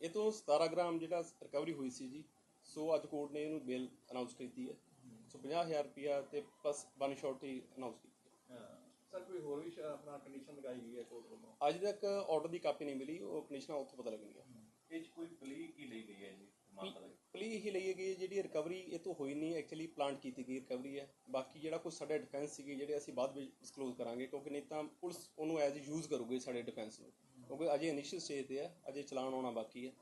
ਇਹ ਤੋਂ 17 ਗ੍ਰਾਮ ਜਿਹੜਾ ਰਿਕਵਰੀ ਹੋਈ ਸੀ ਜੀ ਸੋ ਅੱਜ ਕੋਰਟ ਨੇ ਇਹਨੂੰ ਬੇਲ ਅਨਾਉਂਸ ਕੀਤੀ ਹੈ। ਸੋ 50000 ਰੁਪਿਆ ਤੇ ਪਲੱਸ ਵਨ ਸ਼ੋਰਟੀ ਅਨਾਉਂਸ ਕੀਤੀ ਹੈ। ਸਰ ਕੋਈ ਹੋਰ ਵੀ ਆਪਣਾ ਕੰਡੀਸ਼ਨ ਲਗਾਈ ਗਈ ਹੈ ਕੋਰਟ ਵੱਲੋਂ? ਅੱਜ ਤੱਕ ਆਰਡਰ ਦੀ ਕਾਪੀ ਨਹੀਂ ਮਿਲੀ ਉਹ ਕੰਡੀਸ਼ਨਾਂ ਉੱਥੋਂ ਪਤਾ ਲੱਗਣਗੀਆਂ। ਇਹ 'ਚ ਕੋਈ ਪਲੀ ਕੀ ਲਈ ਗਈ ਹੈ ਜੀ? ਪਲੀ ਹੀ ਲਈ ਗਈ ਜਿਹੜੀ ਰਿਕਵਰੀ ਇਹ ਤੋਂ ਹੋਈ ਨਹੀਂ ਐਕਚੁਅਲੀ ਪਲਾਂਟ ਕੀਤੀ ਗਈ ਰਿਕਵਰੀ ਹੈ। ਬਾਕੀ ਜਿਹੜਾ ਕੋਈ ਸਾਡੇ ਡਿਫੈਂਸ ਸੀਗੇ ਜਿਹੜੇ ਅਸੀਂ ਬਾਅਦ ਵਿੱਚ ਡਿਸਕਲੋਜ਼ ਕਰਾਂਗੇ ਕਿਉਂਕਿ ਨਹੀਂ ਤਾਂ ਪੁਲਿਸ ਉਹਨੂੰ ਐਜ਼ ਯੂਜ਼ ਕਰੂਗੀ ਸਾਡੇ ਡਿਫੈਂਸ ਨੂੰ। ਕਿਉਂਕਿ ਅਜੇ ਇਨੀਸ਼ੀਅਲ ਸਟੇਜ ਤੇ ਹੈ ਅਜੇ ਚਲਾਨ ਆਉਣਾ ਬਾਕੀ ਹੈ।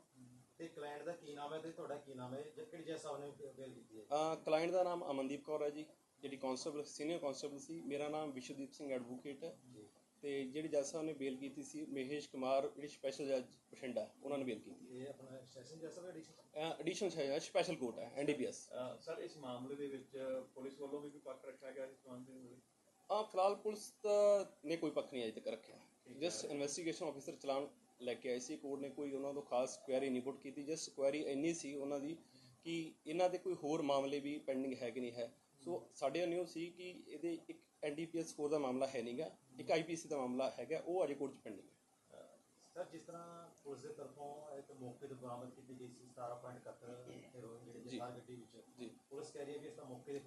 ਤੇ ਕਲਾਇੰਟ ਦਾ ਕੀ ਨਾਮ ਹੈ ਤੇ ਤੁਹਾਡਾ ਕੀ ਨਾਮ ਹੈ? ਜਾਂ ਕਿਹੜੀ ਜੱਜ ਸਾਹਿਬ ਨੇ ਬੇਲ ਕੀਤੀ ਹੈ? ਕਲਾਇੰਟ ਦਾ ਨਾਮ ਅਮਨਦੀਪ ਕੌਰ ਹੈ ਜੀ ਜਿਹੜੀ ਕਾਂਸਟੇਬਲ ਸੀਨੀਅਰ ਕਾਂਸਟੇਬਲ ਸੀ। ਮੇਰਾ ਨਾਮ ਵਿਸ਼ਵਦੀਪ ਸਿੰਘ ਐਡਵੋਕੇਟ ਹੈ। ਤੇ ਜਿਹੜੀ ਜੱਜ ਸਾਹਿਬ ਨੇ ਬੇਲ ਕੀਤੀ ਸੀ ਮਹੇਸ਼ ਕੁਮਾਰ ਜਿਹੜੀ ਸਪੈਸ਼ਲ ਜੱਜ ਬਠਿੰਡਾ ਉਹਨਾਂ ਨੇ ਬੇਲ ਕੀਤੀ। ਇਹ ਆਪਣਾ ਸੈਸ਼ਨ ਜੱਜ ਸਾਹਿਬ ਐਡੀਸ਼ਨ ਹੈ ਐਡੀਸ਼ਨਲ ਹੈ ਸਪੈਸ਼ਲ ਕੋਰਟ ਹੈ ਐਨਡੀਪੀਐਸ ਸਰ ਇਸ ਮਾਮਲੇ ਦੇ ਵਿੱਚ ਪੁਲਿਸ ਵੱਲੋਂ ਵੀ ਕੋਈ ਪੱਖ ਰੱਖਿਆ ਗਿਆ ਇਸ ਸੰਬੰਧ ਦੇ ਵਿੱਚ? ਆ ਫਿਲਹਾਲ ਪੁਲਿਸ ਤਾਂ ਨੇ ਕੋਈ ਪੱਖ ਨਹੀਂ ਅਜੇ ਤੱਕ ਰੱਖਿਆ। ਜਸਟ ਇਨਵੈਸਟੀਗੇਸ਼ਨ ਆਫੀਸਰ ਚਲਾਨ ਲੈ ਕੇ ਆਏ ਸੀ ਕੋਰਟ ਨੇ ਕੋਈ ਉਹਨਾਂ ਤੋਂ ਖਾਸ ਕੁਐਰੀ ਨਹੀਂ ਪੁੱਟ ਕੀਤੀ। ਜਸਟ ਕੁਐਰੀ ਇੰਨੀ ਸੀ ਉਹਨਾਂ ਦੀ ਕਿ ਇਹਨਾਂ ਦੇ ਕੋਈ ਹੋਰ ਮਾਮਲੇ ਵੀ ਪੈਂਡਿੰਗ ਹੈ ਕਿ ਨਹੀਂ ਹੈ। ਸੋ ਸਾਡੇ ਨਿਊ ਸੀ ਕਿ ਇਹਦੇ ਇੱਕ ਐਨਡੀਪੀਐਸ ਸਕੋਰ ਦਾ ਮਾਮਲਾ ਹੈ ਨਹੀਂਗਾ ਇੱਕ ਆਈਪੀਸੀ ਦਾ ਮਾਮਲਾ ਹੈਗਾ, ਉਹ ਅਜੇ ਕੋਰਟ 'ਚ ਪੈਂਡਿੰਗ ਹੈ। ਸਰ, ਜਿਸ ਤਰ੍ਹਾਂ ਪੁਲਿਸ ਦੇ ਤਰਫੋਂ ਇੱਕ ਮੌਕੇ ਤੇ ਬਰਾਮਦ ਕੀਤੀ ਗਈ ਸੀ 17.71 ਹੈਰੋਇਨ ਜਿਹੜੇ ਜੀ। ਜਸਾਰ ਗੱਡੀ ਵਿੱਚ ਜੀ। ਪੁਲਿਸ ਕਹਿ ਰਹੀ ਹੈ ਵੀ ਇਸ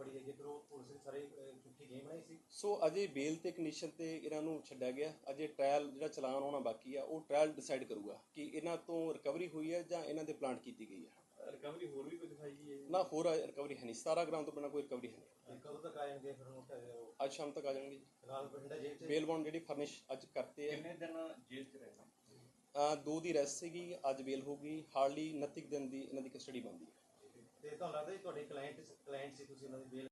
ਦਾ ਮੌਕੇ ਤੇ ਫੜੀ ਗਈ ਹੈ ਫਿਰ ਉਹ ਪੁਲਿਸ ਨੇ ਸਾਰੇ ਅਹ, ਝੂਠੀ ਗੇਮ ਬਣਾਈ ਸੀ। ਸੋ ਅਜੇ ਬੇਲ ਤੇ ਕੰਡੀਸ਼ਨ ਤੇ ਇਹਨਾਂ ਨੂੰ ਛੱਡਿਆ ਗਿਆ। ਅਜੇ ਟ੍ਰਾਇਲ ਜਿਹੜਾ ਚਲਾਨ ਹੋਣਾ ਬਾਕੀ ਆ ਉਹ ਟ੍ਰਾਇਲ ਡਿਸਾਈਡ ਕਰੂਗਾ ਕਿ ਇਹਨਾਂ ਤੋਂ ਰਿਕਵਰੀ ਹੋਈ ਹੈ ਜਾਂ ਇਹਨਾਂ ਦੇ ਪਲਾਂਟ ਕੀਤੀ ਗਈ ਹੈ। ਰਿਕਵਰੀ ਹੋਰ ਵੀ ਕੋਈ ਦਿਖਾਈ ਗਈ ਹੈ? ਨਾ ਹੋਰ ਰਿਕਵਰੀ ਹੈ ਨਹੀਂ। 17 ਗ੍ਰਾਮ ਤੋਂ ਬਿਨਾਂ ਕੋਈ ਰਿਕਵਰੀ ਹੈ ਨਹੀਂ। ਤੇ ਕਦੋਂ ਤੱਕ ਆ ਜਾਣਗੇ ਫਿਰ ਉਹ? ਅੱਜ ਸ਼ਾਮ ਤੱਕ ਆ ਜਾਣਗੇ ਜੀ। ਫਿਲਹਾਲ ਬਠਿੰਡਾ ਜੇਲ੍ਹ 'ਚ ਬੇਲ ਬੌਂਡ ਜਿਹੜੀ ਫਰਨਿਸ਼ ਅੱਜ ਕਰਤੇ ਹੈ। ਕਿੰਨੇ ਦਿਨ ਜੇਲ੍ਹ 'ਚ ਰਹਿਣਾ? ਦੋ ਦੀ ਰੈਸਟ ਸੀਗੀ ਅੱਜ ਬੇਲ ਹੋਗੀ ਹਾਰਡਲੀ 29 ਦਿਨ ਦੀ ਇਹਨਾਂ ਦੀ ਕਸਟਡੀ ਬੰਦੀ ਹੈ। ਤੇ ਤੁਹਾਨੂੰ ਲੱਗਦਾ ਜੀ ਤੁਹਾਡੇ ਕਲਾਇੰਟ ਕਲਾਇੰਟ ਸੀ ਤੁਸੀਂ ਉਹਨਾਂ ਦੀ ਬੇਲ